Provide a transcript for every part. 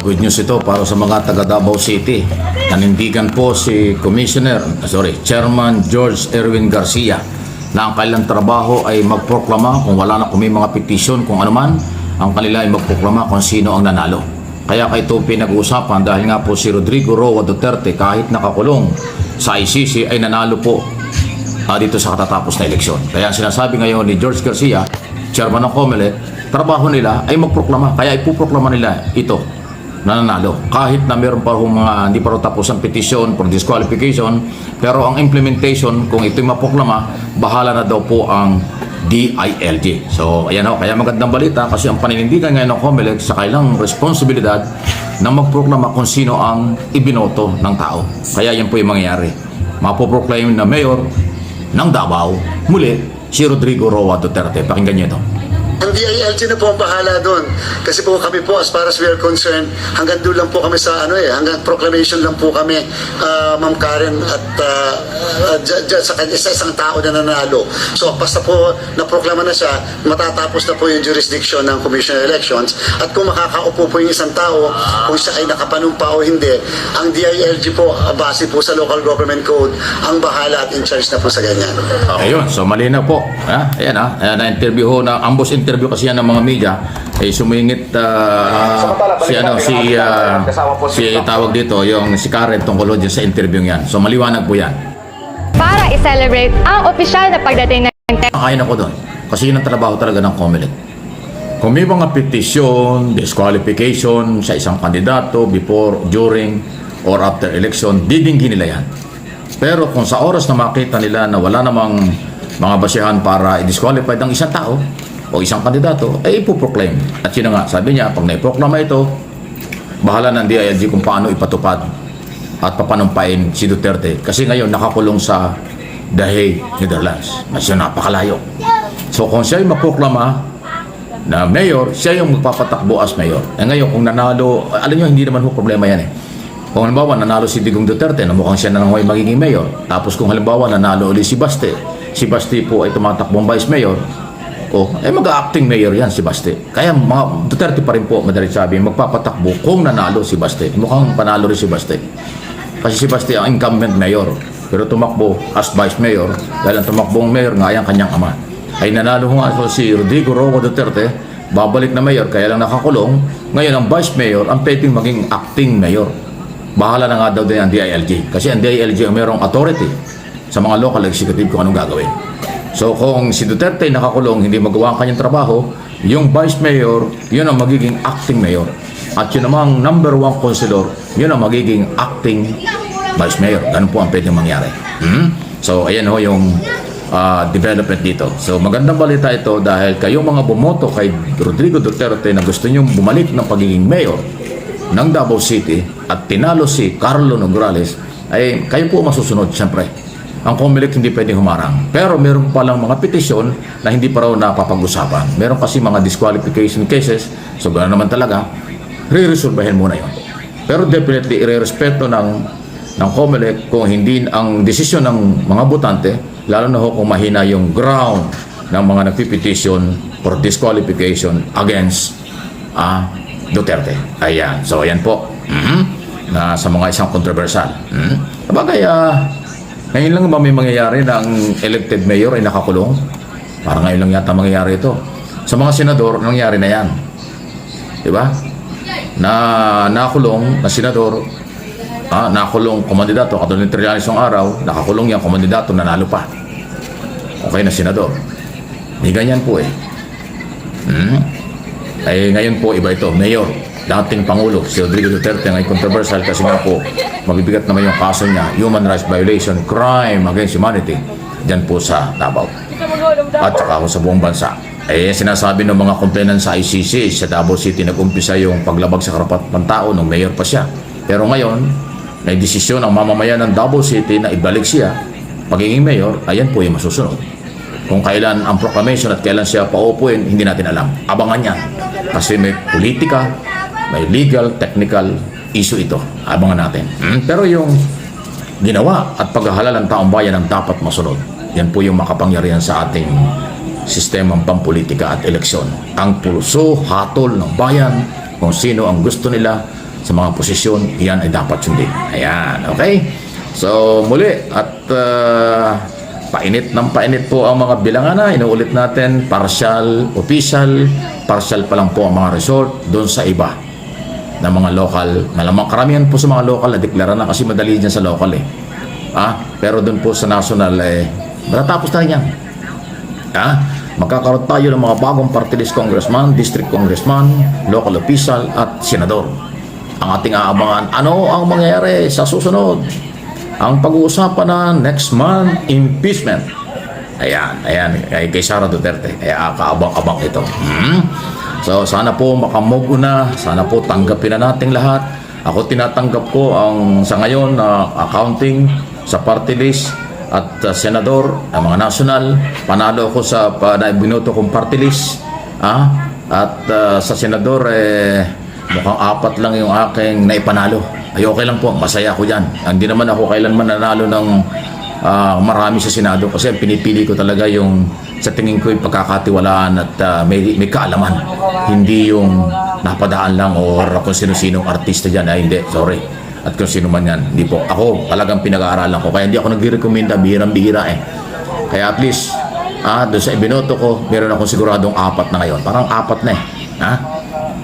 Good news ito para sa mga taga Davao City. Nanindigan po si Commissioner, sorry, Chairman George Erwin Garcia na ang kanilang trabaho ay magproklama kung wala na kung mga petisyon kung ano man, ang kanila ay magproklama kung sino ang nanalo. Kaya kay ito pinag-uusapan dahil nga po si Rodrigo Roa Duterte kahit nakakulong sa ICC ay nanalo po ah, dito sa katatapos na eleksyon. Kaya sinasabi ngayon ni George Garcia, chairman ng COMELEC, trabaho nila ay magproklama. Kaya ipuproklama nila ito na nanalo. Kahit na meron pa hong mga hindi pa tapos ang petition for disqualification, pero ang implementation, kung ito'y maproklama, bahala na daw po ang DILG. So, ayan ho, kaya magandang balita kasi ang paninindigan ngayon ng COMELEC sa kailang responsibilidad na magproklama kung sino ang ibinoto ng tao. Kaya yan po yung mangyayari. Mapoproclaim na mayor ng Davao, muli, si Rodrigo Roa Duterte. Pakinggan niyo ito. Ang DILG na po ang bahala doon. Kasi po kami po, as far as we are concerned, hanggang doon lang po kami sa ano eh, hanggang proclamation lang po kami, ah, Ma'am Karen, at uh, sa kanya, sa isang tao na nanalo. So, basta po naproklama na siya, matatapos na po yung jurisdiction ng Commission on Elections. At kung makakaupo po yung isang tao, kung siya ay nakapanumpa o hindi, ang DILG po, base po sa local government code, ang bahala at in charge na po sa ganyan. Ayun, so malinaw po. Ha? Ayan ha, na-interview ho, na ambos interview kasi yan ng mga media, eh sumingit ah, si ano si ah, si tawag dito yung si Karen tungkol dyan sa interview yan. So maliwanag po yan. para i-celebrate ang opisyal na pagdating ng Akain ako doon. Kasi yun ang trabaho talaga ng COMELEC. Kung may mga petition, disqualification sa isang kandidato before, during, or after election, didinggin nila yan. Pero kung sa oras na makita nila na wala namang mga basihan para i-disqualify ng isang tao o isang kandidato, ay ipoproclaim. At yun nga, sabi niya, pag naiproklama ito, bahala ng DILG kung paano ipatupad at papanumpain si Duterte. Kasi ngayon nakakulong sa The Hague, Netherlands. Mas yun napakalayo. So kung siya yung maproklama na mayor, siya yung magpapatakbo as mayor. Eh ngayon kung nanalo, alam nyo, hindi naman ho problema yan eh. Kung halimbawa nanalo si Digong Duterte na mukhang siya na ngayon magiging mayor. Tapos kung halimbawa nanalo ulit si Baste, si Baste po ay tumatakbong vice mayor, o eh mag-acting mayor yan si Baste. Kaya mga Duterte pa rin po, madalit sabi, magpapatakbo kung nanalo si Baste. Mukhang panalo rin si Baste. Kasi si Baste ang incumbent mayor. Pero tumakbo as vice mayor dahil ang tumakbong mayor nga ang kanyang ama. Ay nanalo nga so si Rodrigo Roa Duterte, babalik na mayor kaya lang nakakulong. Ngayon ang vice mayor ang pwedeng maging acting mayor. Bahala na nga daw din ang DILG. Kasi ang DILG ang mayroong authority sa mga local executive kung anong gagawin. So kung si Duterte nakakulong, hindi magawa ang kanyang trabaho, yung vice mayor, yun ang magiging acting mayor. At yun namang number one councilor, yun ang magiging acting vice mayor. Ganun po ang pwedeng mangyari. Hmm? So ayan ho yung ah, development dito. So magandang balita ito dahil kayong mga bumoto kay Rodrigo Duterte na gusto niyong bumalik ng pagiging mayor ng Davao City at tinalo si Carlo Nograles, ay kayo po masusunod siyempre. Ang COMELEC hindi pwedeng humarang. Pero meron palang mga petisyon na hindi pa raw napapag-usapan. Meron kasi mga disqualification cases, so gano'n naman talaga, re-resolvehin muna yon. Pero definitely, irerespeto ng, ng COMELEC kung hindi ang desisyon ng mga botante, lalo na ho kung mahina yung ground ng mga nagpipetition for disqualification against ah, Duterte. Ayan. So, ayan po. Mhm. Na sa mga isang controversial. Mhm. Sabagay, ah, ngayon lang ba may mangyayari na ang elected mayor ay nakakulong? Parang ngayon lang yata mangyayari ito. Sa mga senador, nangyari na yan. Di ba? Na nakulong na senador, ah, nakulong komandidato, katulad ni Trillanes ng araw, nakakulong yan komandidato, nanalo pa. Okay na senador. Hindi ganyan po eh. Hmm? Ay ngayon po iba ito, Mayor, dating Pangulo, si Rodrigo Duterte ang controversial kasi nga po mabibigat naman yung kaso niya, human rights violation, crime against humanity, dyan po sa Davao. At saka sa buong bansa. Eh, sinasabi ng mga complainant sa ICC, sa Davao City nag-umpisa yung paglabag sa karapatan ng tao nung mayor pa siya. Pero ngayon, may desisyon ang mamamayan ng Davao City na ibalik siya. Pagiging mayor, ayan po yung masusunod. Kung kailan ang proclamation at kailan siya paupuin, hindi natin alam. Abangan yan. Kasi may politika, may legal, technical issue ito. Abangan natin. Hmm? Pero yung ginawa at paghahalal ng taong bayan ang dapat masunod. Yan po yung makapangyarihan sa ating sistemang pampolitika at eleksyon. Ang pulso, hatol ng bayan, kung sino ang gusto nila sa mga posisyon, yan ay dapat sundin. Ayan, okay? So, muli, at ah, painit ng painit po ang mga bilangan na. Inuulit natin, partial, official, partial pa lang po ang mga resort doon sa iba na mga local. Malamang karamihan po sa mga local na deklara na kasi madali dyan sa local eh. Ah, pero doon po sa national eh, matatapos na yan. Ah, magkakaroon tayo ng mga bagong party list congressman, district congressman, local official at senador. Ang ating aabangan, ano ang mangyayari sa susunod? Ang pag-uusapan na next month, impeachment. Ayan, ayan, kay, kay Sara Duterte. Kaya kaabang-abang ito. Hmm? So, sana po makamove na. Sana po tanggapin na nating lahat. Ako tinatanggap ko ang sa ngayon na accounting sa party list at uh, senador, ang mga national. Panalo ko sa na binoto kong party list. Ah? At uh, sa senador, eh, mukhang apat lang yung aking naipanalo. Ay okay lang po, masaya ako dyan. Hindi naman ako kailanman nanalo ng ah, marami sa Senado kasi pinipili ko talaga yung sa tingin ko yung pagkakatiwalaan at ah, may, may kaalaman. Hindi yung napadaan lang or kung sino-sinong artista dyan. Ay, hindi, sorry. At kung sino man yan, hindi po. Ako, talagang pinag-aaralan ko. Kaya hindi ako nag-recommenda, bihirang-bihira eh. Kaya at least, ah, doon sa ibinoto ko, meron akong siguradong apat na ngayon. Parang apat na eh. Ha?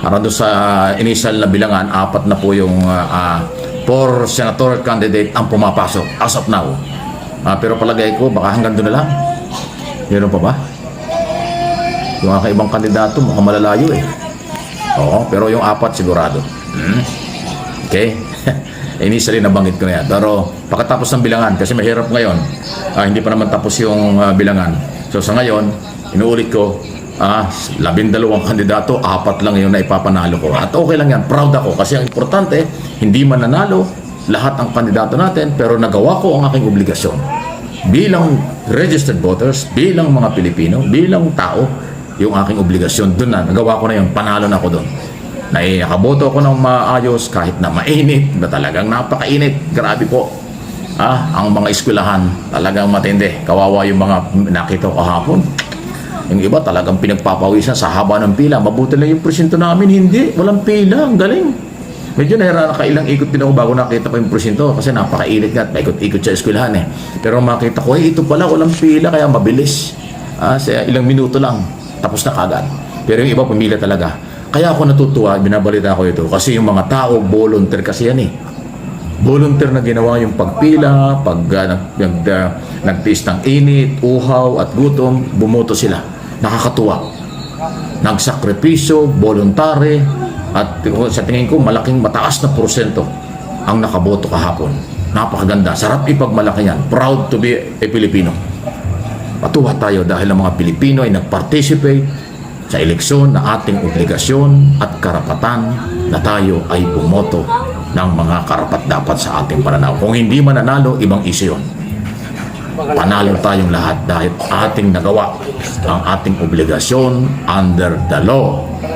Parang doon sa initial na bilangan, apat na po yung ah, ah, for senatorial candidate ang pumapasok as of now. Ah, pero palagay ko, baka hanggang doon na lang. Meron pa ba? Yung mga ibang kandidato, mukhang malalayo eh. Oo, pero yung apat sigurado. Hmm? Okay? Initially nabanggit ko na yan. Pero pagkatapos ng bilangan, kasi mahirap ngayon, ah, hindi pa naman tapos yung ah, bilangan. So sa ngayon, inuulit ko, ah, labindalawang kandidato, apat lang yung naipapanalo ko. At okay lang yan, proud ako. Kasi ang importante, hindi man nanalo lahat ang kandidato natin, pero nagawa ko ang aking obligasyon. Bilang registered voters, bilang mga Pilipino, bilang tao, yung aking obligasyon, doon na, nagawa ko na yung panalo na ako doon. Na nakaboto ko ng maayos kahit na mainit, na talagang napakainit. Grabe po. Ah, ang mga eskwelahan, talagang matindi. Kawawa yung mga nakita ko kahapon. Yung iba talagang pinagpapawisan sa haba ng pila. Mabuti lang yung presinto namin, hindi. Walang pila, ang galing. Medyo nahira nakailang ikot din ako bago nakita ko yung presinto kasi napakainit nga at paikot-ikot sa eskwelahan eh. Pero makita ko, eh, ito pala, walang pila kaya mabilis. Ah, sa ilang minuto lang, tapos na kagad. Pero yung iba pumila talaga. Kaya ako natutuwa, binabalita ko ito kasi yung mga tao, volunteer kasi yan eh volunteer na ginawa yung pagpila, pag uh, nag, nag, uh, nagtiis ng init, uhaw at gutom, bumoto sila. Nakakatuwa. Nagsakripisyo, voluntary, at sa tingin ko malaking mataas na porsyento ang nakaboto kahapon. Napakaganda. Sarap ipagmalaki yan. Proud to be a Filipino. Patuwa tayo dahil ang mga Pilipino ay nag-participate sa eleksyon na ating obligasyon at karapatan na tayo ay bumoto ng mga karapat dapat sa ating pananaw. Kung hindi mananalo, ibang isyo yun. Panalo tayong lahat dahil ating nagawa ang ating obligasyon under the law.